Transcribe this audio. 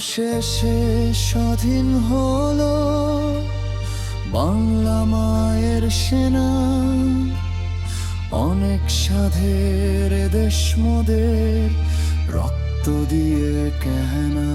শেষে স্বাধীন হল বাংলা মায়ের সেনা। অনেক সাধের দেশমদের রক্ত দিয়ে কেহনা।